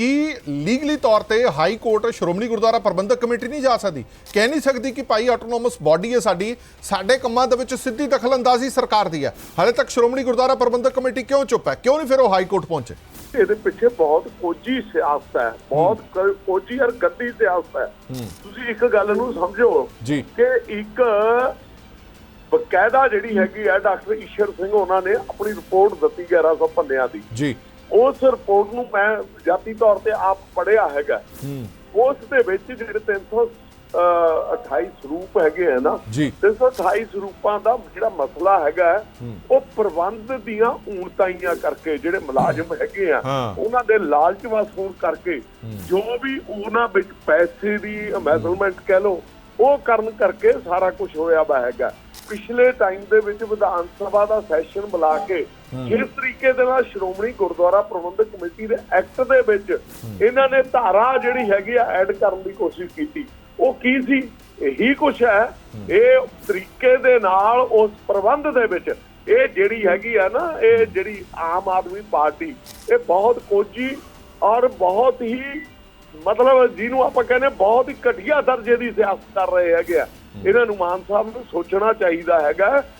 ਕੀ legally ਤੌਰ ਤੇ high court Shiromani Gurdwara Prabandhak committee ਨਹੀਂ ਜਾ ਸਕਦੀ। ਕਹਿ ਨਹੀਂ ਸਕਦੀ ਕਿ ਭਾਈ ਆਟੋਨੋਮਸ ਬਾਡੀ ਹੈ ਸਾਡੀ ਸਾਡੇ ਕੰਮਾਂ ਦੇ ਵਿੱਚ ਸਿੱਧੀ ਦਖਲਅੰਦਾਜ਼ੀ ਸਰਕਾਰ ਦੀ ਹੈ। ਹਾਲੇ ਤੱਕ ਸ਼੍ਰੋਮਣੀ ਗੁਰਦੁਆਰਾ ਪ੍ਰਬੰਧਕ ਕਮੇਟੀ ਕਿਉਂ ਚੁੱਪ ਹੈ? ਕਿਉਂ ਨਹੀਂ ਫਿਰ ਉਹ ਹਾਈ ਕੋਰਟ ਪਹੁੰਚੇ? ਇਹਦੇ ਪਿੱਛੇ ਬਹੁਤ ਕੋਝੀ ਸਿਆਸਤ ਹੈ ਬਹੁਤ ਕੋਝੀ ਔਰ ਗੰਦੀ ਸਿਆਸਤ ਹੈ। ਤੁਸੀਂ ਇੱਕ ਗੱਲ ਨੂੰ ਸਮਝੋ ਜੀ। ਕਿ ਇੱਕ ਬਕਾਇਦਾ ਜਿਹੜੀ ਹੈਗੀ ਹੈ ਡਾਕਟਰ ਈਸ਼ਰ ਸਿੰਘ ਉਹਨਾਂ ਨੇ ਆਪਣੀ ਰਿਪੋਰਟ ਦਿੱਤੀ 1100 ਪੰਨਿਆਂ ਦੀ। ਜੀ। ਉਸ ਰਿਪੋਰਟ ਨੂੰ ਮੈਂ ਜਾਤੀ ਤੌਰ ਤੇ ਆਪ ਪੜਿਆ ਹੈਗਾ। ਉਸ ਦੇ ਵਿੱਚ ਜਿਹੜੇ 328 ਸਰੂਪ ਹੈਗੇ ਆ ਨਾ ਜੀ। 328 ਸਰੂਪਾਂ ਦਾ ਜਿਹੜਾ ਮਸਲਾ ਹੈਗਾ ਉਹ ਪ੍ਰਬੰਧ ਦੀਆਂ ਊਣਤਾਈਆਂ ਕਰਕੇ ਜਿਹੜੇ ਮੁਲਾਜ਼ਮ ਹੈਗੇ ਆ। ਉਹਨਾਂ ਦੇ ਲਾਲਚ ਵਸ ਹੋਣ ਕਰਕੇ ਜੋ ਵੀ ਉਹਨਾਂ ਵਿੱਚ ਪੈਸੇ ਦੀ ਐਮਬੈਸਮੈਂਟ ਕਹਿ ਲਓ ਉਹ ਕਰਨ ਕਰਕੇ ਸਾਰਾ ਕੁਝ ਹੋਇਆ ਵਾ ਹੈਗਾ। ਪਿਛਲੇ ਟਾਈਮ ਦੇ ਵਿੱਚ ਵਿਧਾਨ ਸਭਾ ਦਾ ਸੈਸ਼ਨ ਬੁਲਾ ਕੇ ਜਿਸ ਤਰੀਕੇ ਦੇ ਨਾਲ ਸ਼੍ਰੋਮਣੀ ਗੁਰਦੁਆਰਾ ਪ੍ਰਬੰਧਕ ਕਮੇਟੀ ਦੇ ਐਕਟ ਦੇ ਵਿੱਚ ਇਹਨਾਂ ਨੇ ਧਾਰਾ ਜਿਹੜੀ ਹੈਗੀ ਆ ਐਡ ਕਰਨ ਦੀ ਕੋਸ਼ਿਸ਼ ਕੀਤੀ। ਉਹ ਕੀ ਸੀ? ਇਹੀ ਕੁਛ ਹੈ। ਇਹ ਤਰੀਕੇ ਦੇ ਨਾਲ ਉਸ ਪ੍ਰਬੰਧ ਦੇ ਵਿੱਚ ਇਹ ਜਿਹੜੀ ਹੈਗੀ ਆ ਨਾ ਇਹ ਜਿਹੜੀ ਆਮ ਆਦਮੀ ਪਾਰਟੀ ਇਹ ਬਹੁਤ ਕੋਝੀ ਔਰ ਬਹੁਤ ਹੀ ਮਤਲਬ ਜਿਹਨੂੰ ਆਪਾਂ ਕਹਿੰਦੇ ਬਹੁਤ ਹੀ ਘਟੀਆ ਦਰਜੇ ਦੀ ਸਿਆਸਤ ਕਰ ਰਹੇ ਹੈਗੇ ਆ। ਇਹਨਾਂ ਨੂੰ ਮਾਨ ਸਾਹਿਬ ਨੂੰ ਸੋਚਣਾ ਚਾਹੀਦਾ ਹੈਗਾ